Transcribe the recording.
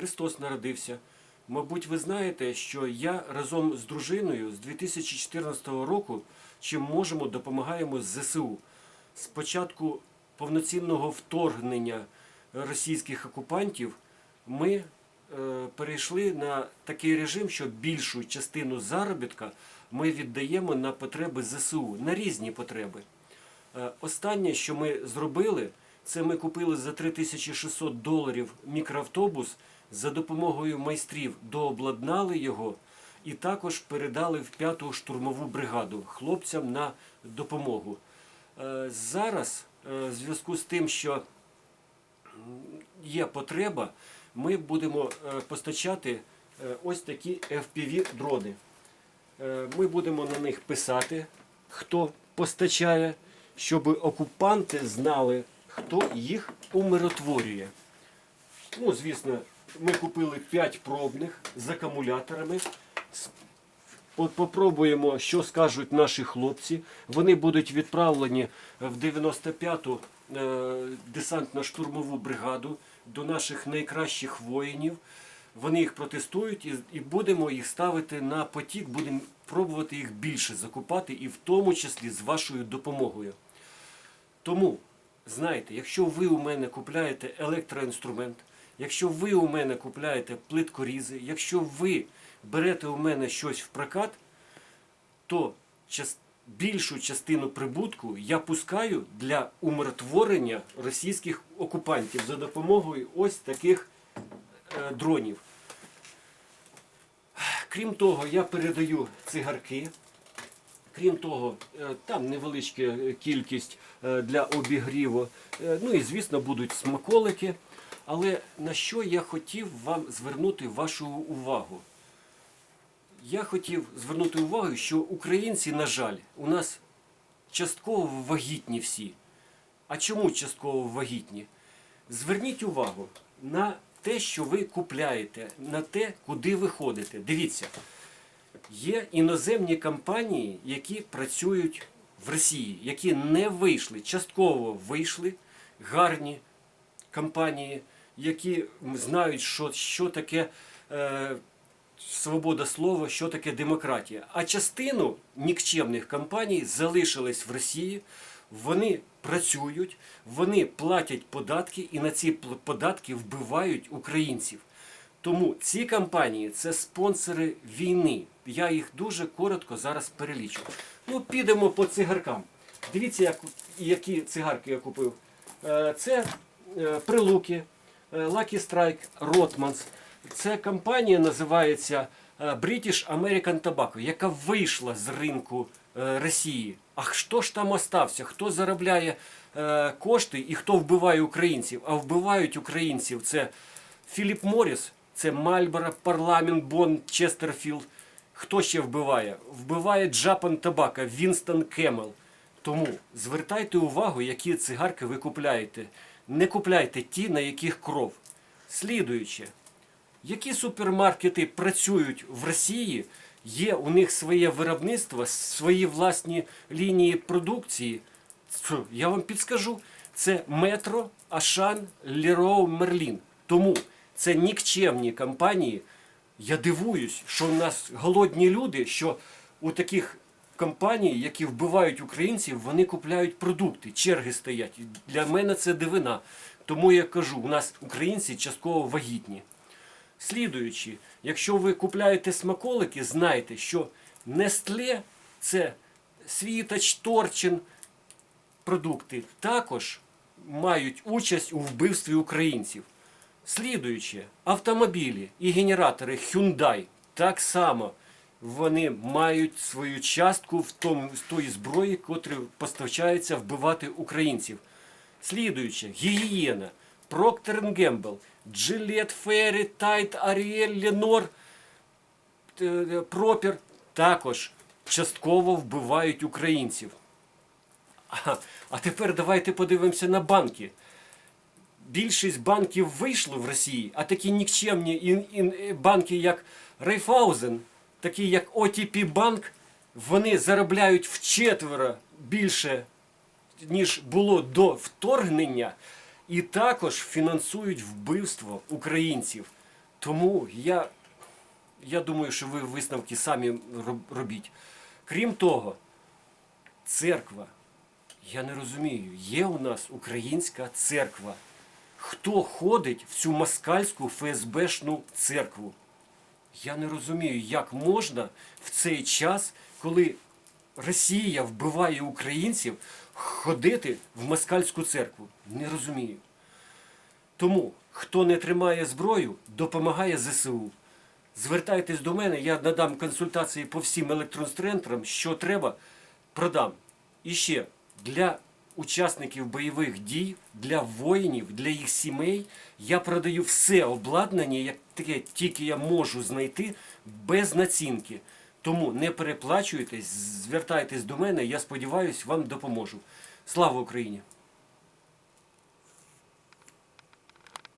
Христос народився. Мабуть, ви знаєте, що я разом з дружиною з 2014 року чим можемо допомагаємо ЗСУ. З початку повноцінного вторгнення російських окупантів ми е, перейшли на такий режим, що більшу частину заробітка ми віддаємо на потреби ЗСУ, на різні потреби. Е, Останнє, що ми зробили, це ми купили за 3600 доларів мікроавтобус за допомогою майстрів, дообладнали його і також передали в п'яту штурмову бригаду хлопцям на допомогу. Е, Зараз, е, в зв'язку з тим, що є потреба, ми будемо е, постачати ось такі FPV-дрони. Ми будемо на них писати, хто постачає, щоб окупанти знали, хто їх умиротворює. Ну, звісно, ми купили 5 пробних з акумуляторами. По- Попробуємо, що скажуть наші хлопці. Вони будуть відправлені в 95-ту е, десантно-штурмову бригаду до наших найкращих воїнів. Вони їх протестують і будемо їх ставити на потік, будемо пробувати їх більше закупати, і в тому числі з вашою допомогою. Тому, знаєте, якщо ви у мене купляєте електроінструмент, якщо ви у мене купляєте плиткорізи, якщо ви берете у мене щось в прокат, то більшу частину прибутку я пускаю для умиротворення російських окупантів за допомогою ось таких е, дронів. Крім того, я передаю цигарки. Крім того, е, там невеличка кількість е, для обігріву. Ну і звісно будуть смаколики. Але на що я хотів вам звернути вашу увагу? Я хотів звернути увагу, що українці, на жаль, у нас частково вагітні всі. А чому частково вагітні? Зверніть увагу на те, що ви купляєте, на те, куди ви ходите. Дивіться, є іноземні компанії, які працюють в Росії, які не вийшли, частково вийшли, гарні компанії, які знають, що, що таке е, свобода слова, що таке демократія. А частину нікчемних компаній залишились в Росії. Вони працюють, вони платять податки і на ці податки вбивають українців. Тому ці компанії це спонсори війни. Я їх дуже коротко зараз перелічу. Ну, підемо по цигаркам. Дивіться, як, які цигарки я купив. Е, Це е, прилуки, Lucky Strike, Rotmans. Це компанія називається е, British American Tobacco, яка вийшла з ринку е, Росії. А хто ж там остався? Хто заробляє е, кошти і хто вбиває українців? А вбивають українців це Філіп Моріс, це Мальборо, Парламент, Бон, Честерфілд. Хто ще вбиває? Вбиває Джапан Табака, Вінстон Кемел. Тому звертайте увагу, які цигарки ви купляєте. Не купляйте ті, на яких кров. Слідуюче, які супермаркети працюють в Росії, є у них своє виробництво, свої власні лінії продукції. Я вам підскажу, це Метро, Ашан, Лероу, Мерлін. Тому це нікчемні компанії. Я дивуюсь, що в нас голодні люди, що у таких компаній, які вбивають українців, вони купляють продукти, черги стоять. Для мене це дивина. Тому я кажу, у нас українці частково вагітні. Слідуючи, якщо ви купляєте смаколики, знайте, що Нестле це світоч, торчин продукти також мають участь у вбивстві українців. Слідуючи, автомобілі і генератори Hyundai так само вони мають свою частку в тому в тої зброї, котрі постачаються вбивати українців. Слідуючи, гігієна, Procter Gamble, Gillette, Fairy, Tide, Ariel, Lenor, е, Пропер також частково вбивають українців. А, а тепер давайте подивимося на банки. Більшість банків вийшло в Росії, а такі нікчемні е, банки, як Райфаузен, такі як OTP Банк, вони заробляють вчетверо більше, ніж було до вторгнення, і також фінансують вбивство українців. Тому я, я думаю, що ви висновки самі робіть. Крім того, церква, я не розумію, є у нас українська церква. Хто ходить в цю москальську ФСБшну церкву? Я не розумію, як можна в цей час, коли Росія вбиває українців, ходити в москальську церкву. Не розумію. Тому, хто не тримає зброю, допомагає ЗСУ. Звертайтесь до мене, я надам консультації по всім електроцентрам, що треба, продам. І ще для учасників бойових дій, для воїнів, для їх сімей я продаю все обладнання, як таке тільки я можу знайти без націнки. Тому не переплачуйтесь, звертайтесь до мене, я сподіваюся, вам допоможу. Слава Україні!